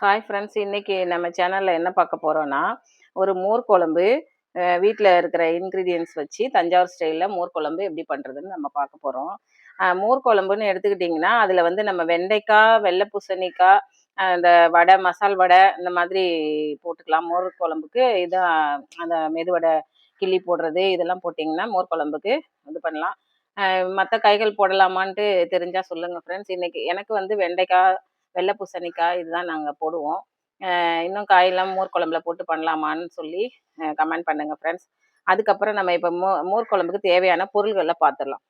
Hi friends இன்னைக்கு நம்ம சேனலில் என்ன பார்க்க போகிறோன்னா ஒரு மோர் குழம்பு வீட்டில் இருக்கிற இன்க்ரீடியன்ஸ் வச்சு தஞ்சாவூர் ஸ்டைலில் மோர் குழம்பு எப்படி பண்ணுறதுன்னு நம்ம பார்க்க போகிறோம் மோர் குழம்புன்னு எடுத்துக்கிட்டிங்கன்னா அதில் வந்து நம்ம வெண்டைக்காய் வெள்ளை பூசணிக்காய் அந்த வடை மசால் வடை இந்த மாதிரி போட்டுக்கலாம். மோர் குழம்புக்கு இதான் அந்த மெதுவடை கிள்ளி போடுறது இதெல்லாம் போட்டிங்கன்னா மோர் குழம்புக்கு இது பண்ணலாம். மற்ற காய்கள் போடலாமான்ட்டு தெரிஞ்சால் சொல்லுங்கள் ஃப்ரெண்ட்ஸ் இன்னைக்கு எனக்கு வந்து வெண்டைக்காய் வெள்ளை பூசணிக்காய் இதுதான் நாங்கள் போடுவோம். இன்னும் காயெல்லாம் மோர் குழம்புல போட்டு பண்ணலாமான்னு சொல்லி கமெண்ட் பண்ணுங்க ஃப்ரெண்ட்ஸ் அதுக்கப்புறம் நம்ம இப்போ மோ மோர் குழம்புக்கு தேவையான பொருள்களை பார்த்துடலாம்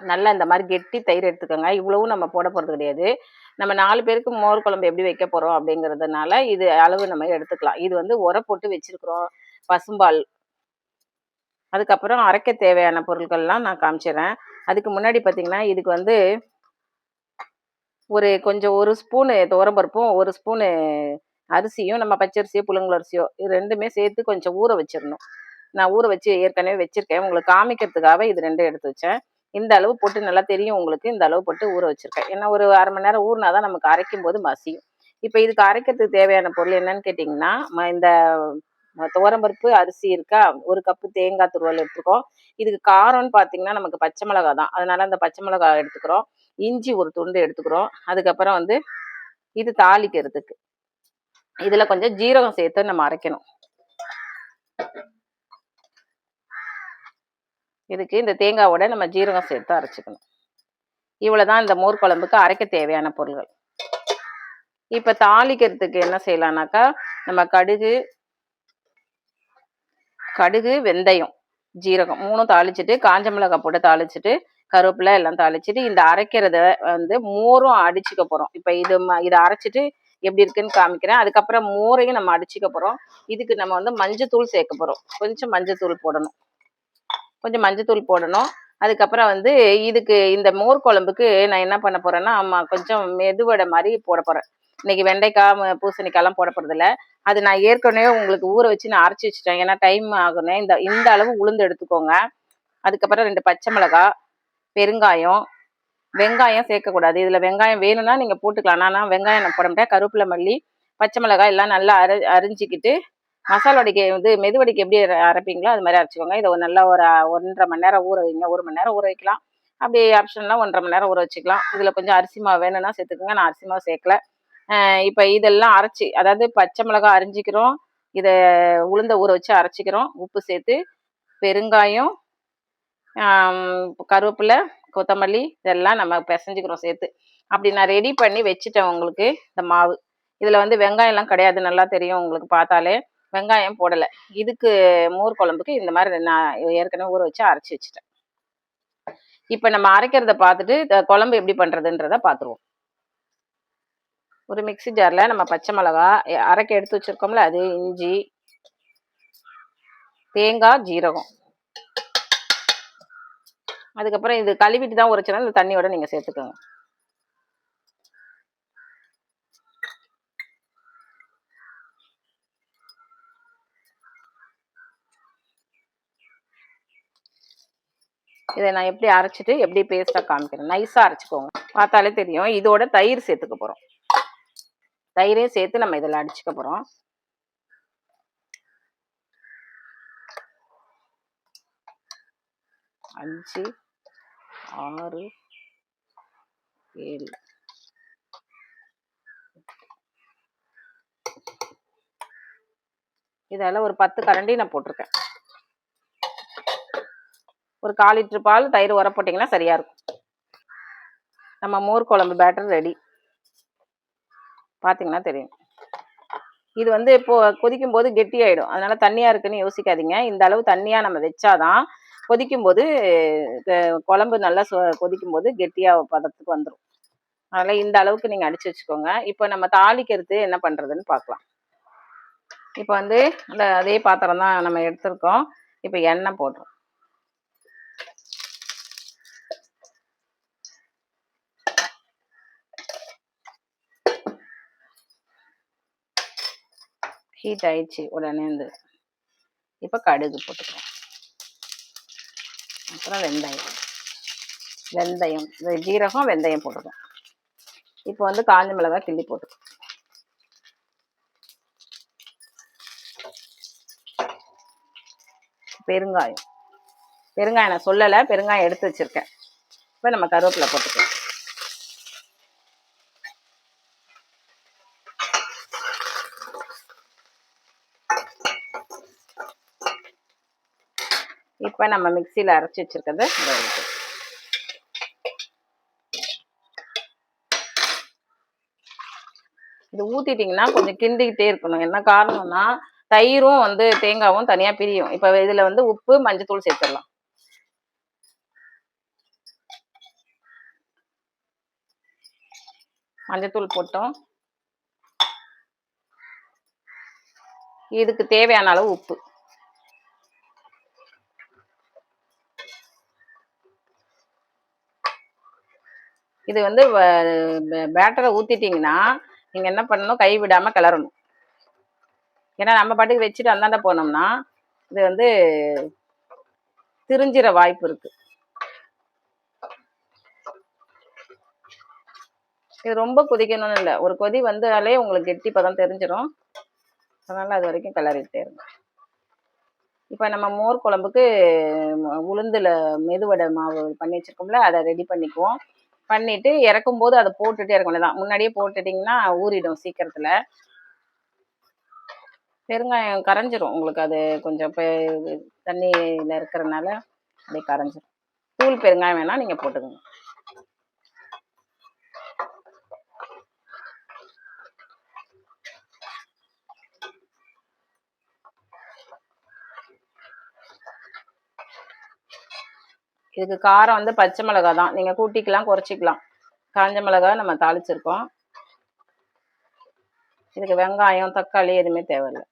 நல்லா இந்த மாதிரி கெட்டி தயிர் எடுத்துக்கோங்க. இவ்வளவும் நம்ம போட போகிறது கிடையாது. நம்ம நாலு பேருக்கு மோர் குழம்பு எப்படி வைக்க போகிறோம் அப்படிங்கிறதுனால இது அளவு நம்ம எடுத்துக்கலாம். இது வந்து உரை போட்டு வச்சிருக்கிறோம். பசும்பால். அதுக்கப்புறம் அரைக்க தேவையான பொருட்கள்லாம் நான் காமிச்சிடுறேன் அதுக்கு முன்னாடி பார்த்தீங்கன்னா இதுக்கு வந்து ஒரு கொஞ்சம் ஒரு ஸ்பூனு துவரம்பருப்பும் ஒரு ஸ்பூனு அரிசியும் நம்ம பச்சரிசியோ புழுங்கல் அரிசியோ இது ரெண்டுமே சேர்த்து கொஞ்சம் ஊற வச்சிடணும் நான் ஊற வச்சு ஏற்கனவே வச்சிருக்கேன். உங்களுக்கு காமிக்கிறதுக்காக இது ரெண்டும் எடுத்து வச்சேன். இந்த அளவு போட்டு நல்லா தெரியும் உங்களுக்கு. இந்த அளவு போட்டு ஊற வச்சிருக்கேன். ஏன்னா ஒரு அரை மணி நேரம் ஊறினா தான் நமக்கு அரைக்கும் போது மசியும். இப்போ இதுக்கு அரைக்கிறதுக்கு தேவையான பொருள் என்னன்னு கேட்டிங்கன்னா ம- இந்த துவரம்பருப்பு அரிசி இருக்கா? ஒரு கப்பு தேங்காய் துருவல் எடுத்துக்கோம் இதுக்கு காரம்னு பார்த்தீங்கன்னா நமக்கு பச்சை மிளகா தான். அதனால அந்த பச்சை மிளகா எடுத்துக்கிறோம். இஞ்சி ஒரு துண்டு எடுத்துக்கிறோம். அதுக்கப்புறம் வந்து இது தாளிக்கிறதுக்கு. இதில் கொஞ்சம் ஜீரகம் சேர்த்து நம்ம அரைக்கணும். இதுக்கு இந்த தேங்காவோட நம்ம ஜீரகம் சேர்த்து அரைச்சிக்கணும். இவ்வளோதான் இந்த மோர் குழம்புக்கு அரைக்க தேவையான பொருள்கள். இப்போ தாளிக்கிறதுக்கு என்ன செய்யலாம்னாக்கா நம்ம கடுகு கடுகு வெந்தயம் ஜீரகம் மூணும் தாளிச்சிட்டு காஞ்ச மிளகாய் போட்டு தாளிச்சிட்டு கருவேப்பிலை எல்லாம் தாளிச்சிட்டு இந்த அரைக்கிறத வந்து மோரும் அடிச்சுக்க போறோம். இப்ப இது ம- இதை அரைச்சிட்டு எப்படி இருக்குன்னு காமிக்கிறேன். அதுக்கப்புறம் மோரையும் நம்ம அடிச்சுக்க போறோம். இதுக்கு நம்ம வந்து மஞ்சத்தூள் சேர்க்க போறோம். கொஞ்சம் மஞ்சத்தூள் போடணும். கொஞ்சம் மஞ்சத்தூள் போடணும். அதுக்கப்புறம் வந்து இதுக்கு இந்த மோர் குழம்புக்கு நான் என்ன பண்ண போறேன்னா கொஞ்சம் மெதுவடை மாதிரி போட போறேன். இன்னைக்கு வெண்டைக்காய் பூசணிக்காய்லாம் போட போறது இல்ல அது நான் ஏற்கனவே உங்களுக்கு ஊற வச்சு நான் அரைச்சி வச்சுட்டேன். ஏன்னா டைம் ஆகணும் இந்த இந்த அளவு உளுந்து எடுத்துக்கோங்க. அதுக்கப்புறம் ரெண்டு பச்சை மிளகாய் பெருங்காயம் வெங்காயம் சேர்க்கக்கூடாது. இதில் வெங்காயம் வேணும்னா நீங்கள் போட்டுக்கலாம். ஆனால் வெங்காயம் நான் போட மாட்டேன். கருவேப்பிலை மல்லி பச்சை மிளகாய் எல்லாம் நல்லா அரை அரிஞ்சிக்கிட்டு மசாலா வடிக்க வந்து மெதுவடிக்கு எப்படி அரைப்பீங்களோ அது மாதிரி அரைச்சிக்கோங்க. இதை ஒரு நல்லா ஒரு ஒன்றரை மணி நேரம் ஊற வைங்க. ஒரு மணி நேரம் ஊற வைக்கலாம். அப்படி ஆப்ஷன்லாம் ஒன்றரை மணி நேரம் ஊற வச்சுக்கலாம். இதில் கொஞ்சம் அரிசி மாவு வேணும்னா சேர்த்துக்கோங்க. நான் அரிசி மாவு சேர்க்கல. இப்போ இதெல்லாம் அரைச்சி அதாவது பச்சை மிளகாய் அரிஞ்சிக்கிறோம். இதை உளுந்த ஊற வச்சு அரைச்சிக்கிறோம். உப்பு சேர்த்து பெருங்காயம் கருவேப்பிலை கொத்தமல்லி இதெல்லாம் நம்ம பிசைஞ்சுக்கிறோம் சேர்த்து. அப்படி நான் ரெடி பண்ணி வச்சுட்டேன் உங்களுக்கு இந்த மாவு. இதில் வந்து வெங்காயம்லாம் கிடையாது நல்லா தெரியும் உங்களுக்கு பார்த்தாலே. வெங்காயம் போடலை. இதுக்கு மோர் குழம்புக்கு இந்த மாதிரி நான் ஏற்கனவே ஊற வச்சு அரைச்சி வச்சுட்டேன். இப்போ நம்ம அரைக்கிறத பார்த்துட்டு குழம்பு எப்படி பண்ணுறதுன்றத பார்த்துருவோம். ஒரு மிக்ஸி ஜாரில் நம்ம பச்சை மிளகா அரைக்க எடுத்து வச்சுருக்கோம்ல அது இஞ்சி தேங்காய் ஜீரகம். அதுக்கப்புறம் இது கழுவிட்டு தான் உரைச்சனா இந்த தண்ணியோட நீங்கள் சேர்த்துக்கோங்க. இதை நான் எப்படி அரைச்சிட்டு எப்படி பேஸ்ட்டாக காமிக்கிறேன்? நைஸாக அரைச்சிக்கோங்க. பார்த்தாலே தெரியும். இதோட தயிர் சேர்த்துக்க போகிறோம் தயிரையும் சேர்த்து நம்ம இதில் அடிச்சுக்க போகிறோம் அஞ்சு ஆறு ஏழு. இதால் ஒரு பத்து கரண்டி நான் போட்டிருக்கேன். ஒரு கால் லிட்டர் பால் தயிர் உர போட்டிங்கன்னா சரியா இருக்கும். நம்ம மோர் குழம்பு பேட்டர் ரெடி பார்த்தீங்கன்னா தெரியும். இது வந்து இப்போ கொதிக்கும் போது கெட்டியாயிடும். அதனால தண்ணியாக இருக்குன்னு யோசிக்காதீங்க. இந்த அளவு தண்ணியாக நம்ம வச்சாதான் கொதிக்கும் போது குழம்பு நல்லா சொ- கொதிக்கும் போது கெட்டியாக பதத்துக்கு வந்துடும் அதனால் இந்த அளவுக்கு நீங்கள் அடிச்சு வச்சுக்கோங்க. இப்போ நம்ம தாளிக்கிறது என்ன பண்ணுறதுன்னு பார்க்கலாம் இப்போ வந்து இந்த அதே பாத்திரம் தான் நம்ம எடுத்திருக்கோம். இப்போ எண்ணெய் போடுறோம். ஹீட் ஆயிடுச்சு உடனே வந்து இப்போ கடுகு போட்டுக்கலாம். அப்புறம் வெந்தயம். வெந்தயம் ஜீரகம் வெந்தயம் போட்டுக்கோம் இப்போ வந்து காஞ்ச மிளகாய் கிள்ளி போட்டுக்கோம் பெருங்காயம். பெருங்காயம் நான் சொல்லலை பெருங்காயம் எடுத்து வச்சுருக்கேன். இப்போ நம்ம கருவேப்பிலை போட்டுக்கலாம். இப்போ நம்ம மிக்சியில் அரைச்சி வச்சுருக்கிறது இது ஊற்றிட்டிங்கன்னா கொஞ்சம் கிண்டிக்கிட்டே இருக்கணும். என்ன காரணம்னா தயிரும் வந்து தேங்காவும் தனியாக பிரியும். இப்போ இதில் வந்து உப்பு மஞ்சத்தூள் சேர்த்துடலாம். மஞ்சத்தூள் போட்டோம். இதுக்கு தேவையான அளவு உப்பு. இது வந்து பேட்டரை ஊற்றிட்டிங்கன்னா நீங்கள் என்ன பண்ணணும்? கை விடாமல் கிளறணும். ஏன்னா நம்ம பாட்டுக்கு வச்சுட்டு அந்தாண்ட போனோம்னா இது வந்து திரிஞ்சிற வாய்ப்பு இருக்குது இது ரொம்ப கொதிக்கணும்னு இல்லை. ஒரு கொதி வந்தாலே உங்களுக்கு கெட்டி பதம் தெரிஞ்சிடும் அதனால் அது வரைக்கும் கிளறிட்டே இருங்க. இப்போ நம்ம மோர் குழம்புக்கு உளுந்தில் மெதுவடை மாவு பண்ணி வச்சுருக்கோம்ல அதை ரெடி பண்ணிக்குவோம். பண்ணிவிட்டு இறக்கும் போது அதை போட்டுகிட்டே இருக்க தான் முன்னாடியே போட்டுட்டிங்கன்னா ஊறிடும் சீக்கிரத்தில். பெருங்காயம் கரைஞ்சிரும். உங்களுக்கு அது கொஞ்சம் தண்ணியில் இருக்கிறனால அப்படியே கரைஞ்சிரும். தூள் பெருங்காயம் வேணால் நீங்கள் போட்டுக்கோங்க. இதுக்கு காரம் வந்து பச்சை மிளகா தான் நீங்கள் கூட்டிக்கலாம் குறைச்சிக்கலாம். காஞ்ச மிளகா நம்ம தாளிச்சிருக்கோம். இதுக்கு வெங்காயம் தக்காளி எதுவுமே தேவையில்லை.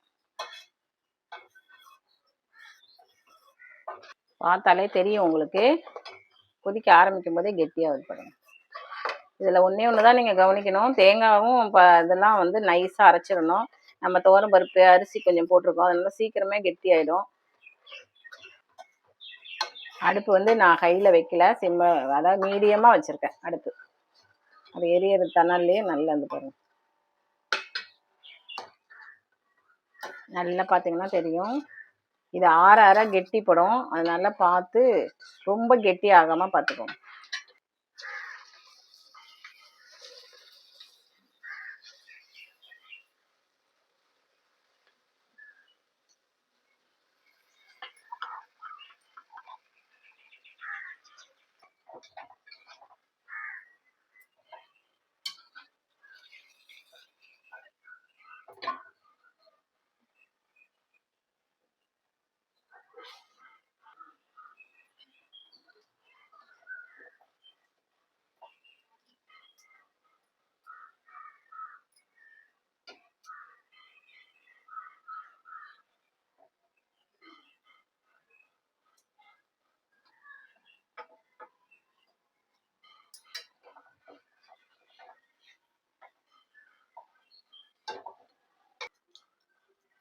பார்த்தாலே தெரியும் உங்களுக்கு. கொதிக்க ஆரம்பிக்கும் போதே கெட்டியாக வைப்படும் இதில் ஒன்றே ஒன்று தான் நீங்கள் கவனிக்கணும். தேங்காவும் இப்போ இதெல்லாம் வந்து நைஸாக அரைச்சிடணும். நம்ம துவரம் பருப்பு அரிசி கொஞ்சம் போட்டிருக்கோம். அதனால சீக்கிரமே கெட்டி ஆகிடும் அடுப்பு வந்து நான் ஹையில் வைக்கல சிம்ம அதாவது மீடியமாக வச்சுருக்கேன் அடுப்பு. அது எரியற தணல்லையே நல்லா இருந்து பாருங்க நல்லா பார்த்தீங்கன்னா தெரியும். இது ஆற ஆற கெட்டிப்படும் அதனால பார்த்து ரொம்ப கெட்டி ஆகாமல் பார்த்துக்கோங்க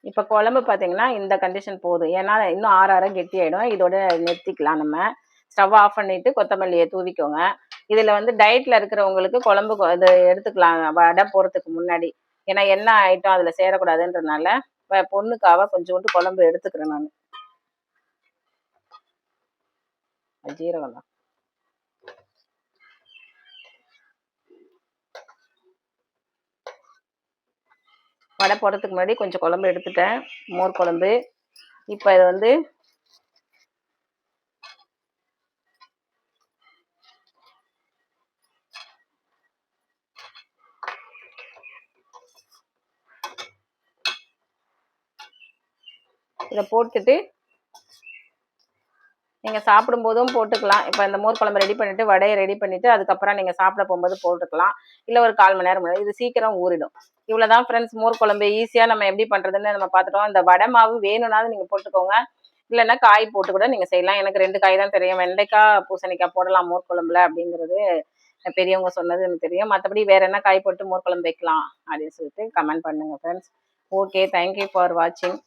இப்போ குழம்பு பார்த்தீங்கன்னா இந்த கண்டிஷன் போதும் ஏன்னா இன்னும் ஆறு ஆற கெட்டி ஆகிடும் இதோட நிறுத்திக்கலாம் நம்ம. ஸ்டவ் ஆஃப் பண்ணிவிட்டு கொத்தமல்லியை தூவிக்கோங்க. இதில் வந்து டயட்டில் இருக்கிறவங்களுக்கு குழம்பு இது எடுத்துக்கலாம். வடை போகிறதுக்கு முன்னாடி. ஏன்னா என்ன ஐட்டம் அதில் சேரக்கூடாதுன்றதுனால பொண்ணுக்காக கொஞ்சோண்டு குழம்பு எடுத்துக்கிறேன் நான். ஜீரகம் தான். வடை போடுறதுக்கு முன்னாடி கொஞ்சம் குழம்பு எடுத்துட்டேன். மோர் குழம்பு. இப்போ இதை வந்து இதை போட்டுட்டு நீங்கள் சாப்பிடும்போதும் போட்டுக்கலாம். இப்போ இந்த மோர் குழம்பு ரெடி பண்ணிவிட்டு வடையை ரெடி பண்ணிவிட்டு அதுக்கப்புறம் நீங்கள் சாப்பிட போகும்போது போட்டுக்கலாம். இல்லை ஒரு கால் மணி நேரம் இது சீக்கிரம் ஊறிடும். இவ்வளோ தான் ஃப்ரெண்ட்ஸ் மோர் குழம்பு ஈஸியாக நம்ம எப்படி பண்ணுறதுன்னு நம்ம பார்த்துட்டோம். இந்த வடை மாவு வேணும்னாலும் நீங்கள் போட்டுக்கோங்க. இல்லைன்னா காய் போட்டு கூட நீங்கள் செய்யலாம். எனக்கு ரெண்டு காய் தான் தெரியும். வெண்டைக்காய் பூசணிக்காய் போடலாம் மோர் குழம்புல அப்படிங்கிறது பெரியவங்க சொன்னது எனக்கு தெரியும். மற்றபடி வேறு என்ன காய் போட்டு மோர் குழம்பு வைக்கலாம் அப்படின்னு சொல்லிட்டு கமெண்ட் பண்ணுங்கள் ஃப்ரெண்ட்ஸ் ஓகே தேங்க்யூ ஃபார் வாட்சிங்